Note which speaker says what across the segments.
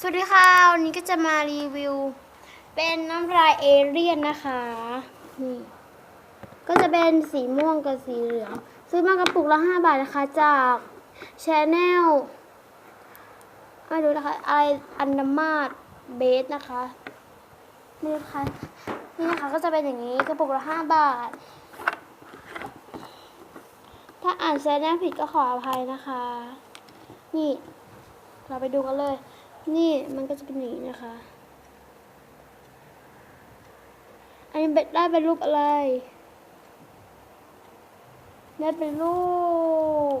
Speaker 1: สวัสดีค่ะวันนี้ก็จะมารีวิว เป็นน้ำลายเอเลี่ยนนะคะนี่ก็จะเป็นสีม่วงกับสีเหลือง ซื้อมากระปุกละ5บาทนะคะ จากชแนลไม่รู้นะคะอะไรอันดามาดเบสนะคะนี่นะคะนี่นะคะก็จะเป็นอย่างนี้กระปุกละ5บาท ถ้าอ่านแชแนลผิดก็ขออภัยนะคะ นี่เราไปดูกันเลย นี่มันก็จะเป็นอย่างนี้นะคะ อันนี้เป็นได้เป็นรูปอะไร ได้เป็นรูป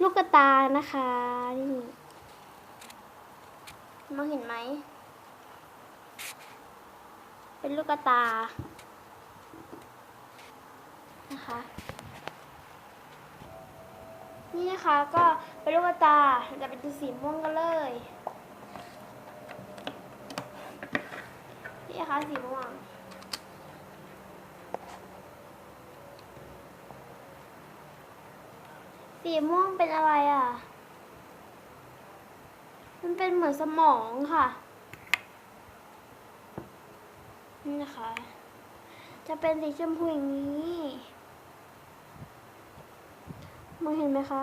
Speaker 1: ลูกกระตานะคะ นี่มองเห็นไหม เป็นลูกกระตา นะคะ นี่นะคะก็ เป็นลูกตาจะเป็นสีม่วงกันเลยนี่นะคะสีม่วงสีม่วงเป็นอะไรอะ มันเป็นเหมือนสมองค่ะ นี่นะคะ จะเป็นสีชมพูอย่างนี้ มองเห็นไหมคะ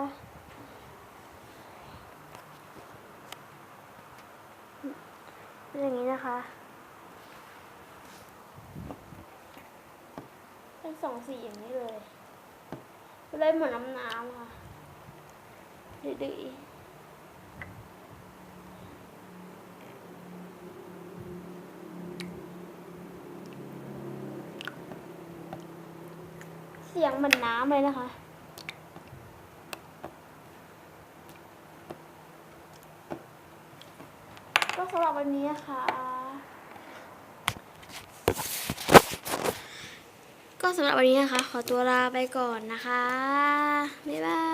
Speaker 1: เป็นอย่างนี้นะคะ เป็นสองสีอย่างนี้เลยเลยเหมือนน้ำน้ำค่ะดื้อเสียงเหมือนน้ำเลยนะคะ ก็สำหรับวันนี้นะคะ ก็สำหรับวันนี้นะคะ ขอตัวลาไปก่อนนะคะ บ๊ายบาย